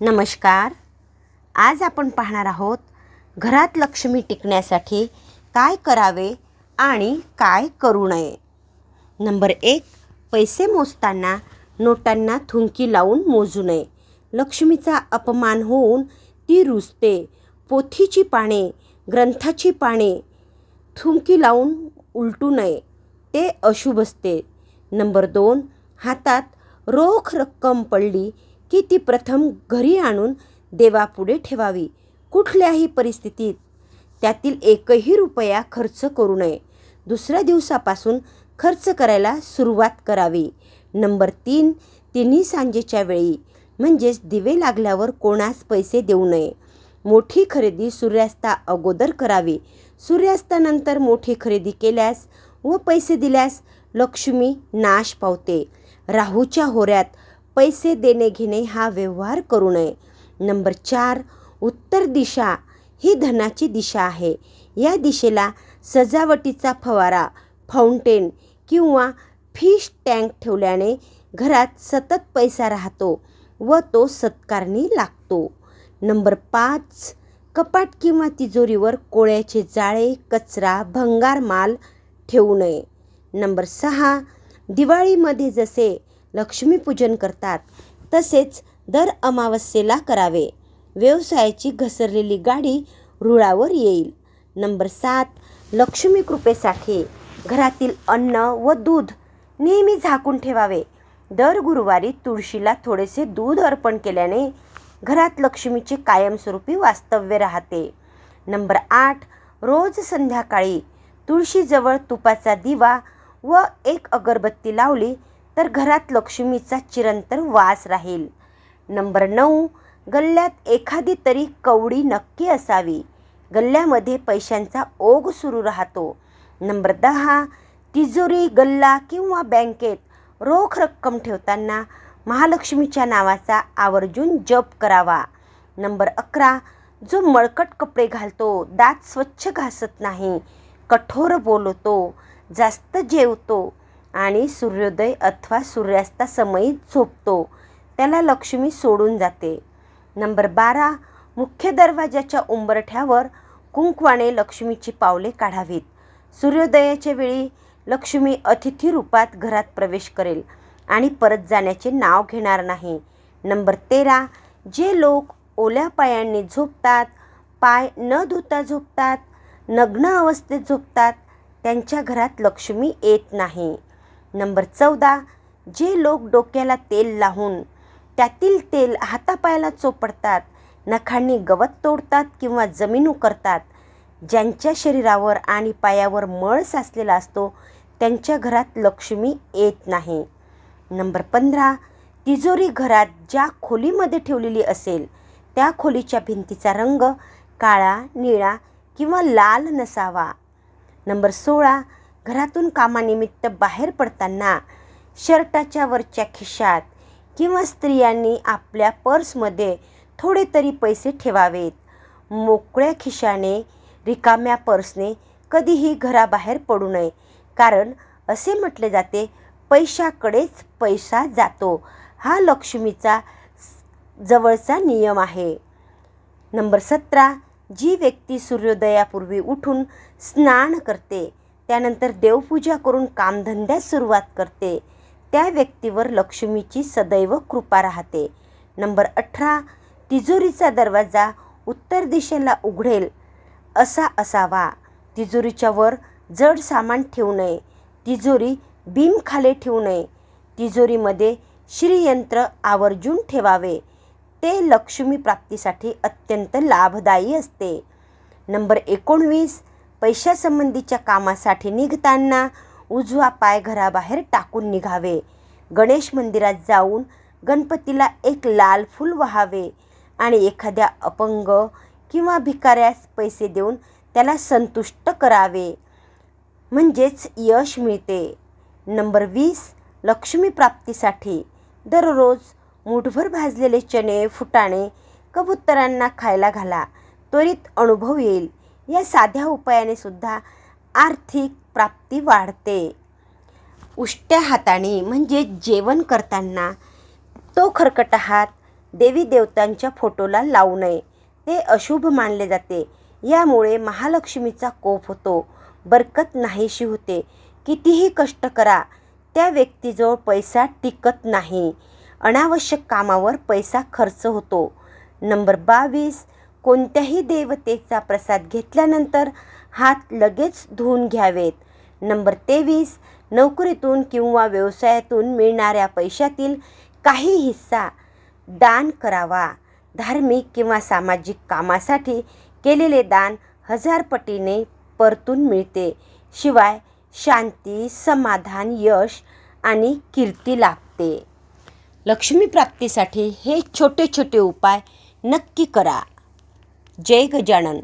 नमस्कार. आज आपण पाहणार आहोत घरात लक्ष्मी टिकण्यासाठी काय करावे आणि काय करू नये. नंबर एक पैसे मोजताना नोटांना थुंकी लावून मोजू नये. लक्ष्मीचा अपमान होऊन ती रुजते. पोथीची पाने ग्रंथाची पाने थुंकी लावून उलटू नये. ते अशुभ असते. नंबर दोन हातात रोख रक्कम पडली की ती प्रथम घरी आणून देवापुढे ठेवावी. कुठल्याही परिस्थितीत त्यातील एकही रुपया खर्च करू नये. दुसऱ्या दिवसापासून खर्च करायला सुरुवात करावी. नंबर तीन तिन्ही सांजेच्या वेळी म्हणजेच दिवे लागल्यावर कोणास पैसे देऊ नये. मोठी खरेदी सूर्यास्ता अगोदर करावी. सूर्यास्तानंतर मोठी खरेदी केल्यास व पैसे दिल्यास लक्ष्मी नाश पावते. राहूच्या होऱ्यात पैसे देणे घेणे हा व्यवहार करू नये. नंबर चार उत्तर दिशा ही धनाची दिशा आहे. या दिशेला सजावटीचा फवारा फाउंटेन किंवा फिश टँक ठेवल्याने घरात सतत पैसा राहतो व तो सत्कारणी लागतो. नंबर पाच कपाट किंवा तिजोरीवर कोळ्याचे जाळे कचरा भंगार माल ठेवू नये. नंबर सहा दिवाळीमध्ये जसे लक्ष्मीपूजन करतात. तसेच दर अमावस्येला करावे. व्यवसायाची घसरलेली गाडी रुळावर येईल. नंबर सात लक्ष्मी कृपेसाठी घरातील अन्न व दूध नेहमी झाकून ठेवावे. दर गुरुवारी तुळशीला थोडेसे दूध अर्पण केल्याने घरात लक्ष्मीचे कायमस्वरूपी वास्तव्य राहते. नंबर आठ रोज संध्याकाळी तुळशीजवळ तुपाचा दिवा व एक अगरबत्ती लावली तर घरात लक्ष्मीचा चिरंतर वास राहील. नंबर नऊ गल्ल्यात एखादी तरी कवडी नक्की असावी. गल्ल्यामध्ये पैशांचा ओघ सुरू राहतो. नंबर दहा तिजोरी गल्ला किंवा बँकेत रोख रक्कम ठेवताना महालक्ष्मीच्या नावाचा आवर्जून जप करावा. नंबर अकरा जो मळकट कपडे घालतो दात स्वच्छ घासत नाही कठोर बोलतो जास्त जेवतो आणि सूर्योदय अथवा सूर्यास्तासमयी झोपतो. त्याला लक्ष्मी सोडून जाते. नंबर बारा मुख्य दरवाजाच्या उंबरठ्यावर कुंकवाने लक्ष्मीची पावले काढावीत. सूर्योदयाच्या वेळी लक्ष्मी अतिथी रूपात घरात प्रवेश करेल आणि परत जाण्याचे नाव घेणार नाही. नंबर तेरा जे लोक ओल्या पायांनी झोपतात पाय न धुता झोपतात नग्न अवस्थेत झोपतात त्यांच्या घरात लक्ष्मी येत नाही. नंबर चौदा जे लोक डोक्याला तेल लावून त्यातील तेल हातापायाला चोपडतात नखांनी गवत तोडतात किंवा जमीन उकरतात ज्यांच्या शरीरावर आणि पायावर मळ साचलेला असतो त्यांच्या घरात लक्ष्मी येत नाही. नंबर पंधरा तिजोरी घरात ज्या खोलीमध्ये ठेवलेली असेल त्या खोलीच्या भिंतीचा रंग काळा निळा किंवा लाल नसावा. नंबर सोळा घरातून कामानिमित्त बाहेर पडताना शर्टाच्या वरच्या खिशात किंवा स्त्रियांनी आपल्या पर्समध्ये थोडे तरी पैसे ठेवावेत. मोकळ्या खिशाने रिकाम्या पर्सने कधीही घराबाहेर पडू नये. कारण असे म्हटले जाते पैशाकडेच पैसा जातो. हा लक्ष्मीचा जवळचा नियम आहे. नंबर सतरा. जी व्यक्ती सूर्योदयापूर्वी उठून स्नान करते त्यानंतर देवपूजा करून कामधंद्यास सुरुवात करते. त्या व्यक्तीवर लक्ष्मीची सदैव कृपा राहते. नंबर अठरा तिजोरीचा दरवाजा उत्तर दिशेला उघडेल असा असावा. तिजोरीच्या वर जड सामान ठेवू नये. तिजोरी बीमखाली ठेवू नये. तिजोरीमध्ये श्रीयंत्र आवर्जून ठेवावे. ते लक्ष्मी प्राप्तीसाठी अत्यंत लाभदायी असते. नंबर एकोणवीस पैशासंबंधीच्या कामासाठी निघताना उजवा पाय घराबाहेर टाकून निघावे. गणेश मंदिरात जाऊन गणपतीला एक लाल फूल व्हावे आणि एखाद्या अपंग किंवा भिकाऱ्यास पैसे देऊन त्याला संतुष्ट करावे. म्हणजेच यश मिळते. नंबर वीस लक्ष्मी प्राप्तीसाठी दररोज मुठभर भाजलेले चणे फुटाणे कबुतरांना खायला घाला. त्वरित अनुभव येईल. या साध्या उपायाने सुद्धा आर्थिक प्राप्ती वाढते. उष्ट्या हाताने म्हणजे जेवण करताना तो खरकट हात देवी देवतांच्या फोटोला लावू नये. ते अशुभ मानले जाते. यामुळे महालक्ष्मीचा कोप होतो. बरकत नाहीशी होते. कितीही कष्ट करा त्या व्यक्तीजवळ पैसा टिकत नाही. अनावश्यक कामावर पैसा खर्च होतो. नंबर बावीस कोणत्याही देवतेचा प्रसाद घेतल्यानंतर हात लगेच धुवून घ्यावेत. नंबर तेवीस नोकरीतून किंवा व्यवसायातून मिळणाऱ्या पैशातील काही हिस्सा दान करावा. धार्मिक किंवा सामाजिक कामासाठी केलेले दान हजार पटीने परतून मिळते. शिवाय शांती समाधान यश आणि कीर्ती लाभते. लक्ष्मी प्राप्तीसाठी हे छोटे छोटे उपाय नक्की करा. जय गजानन.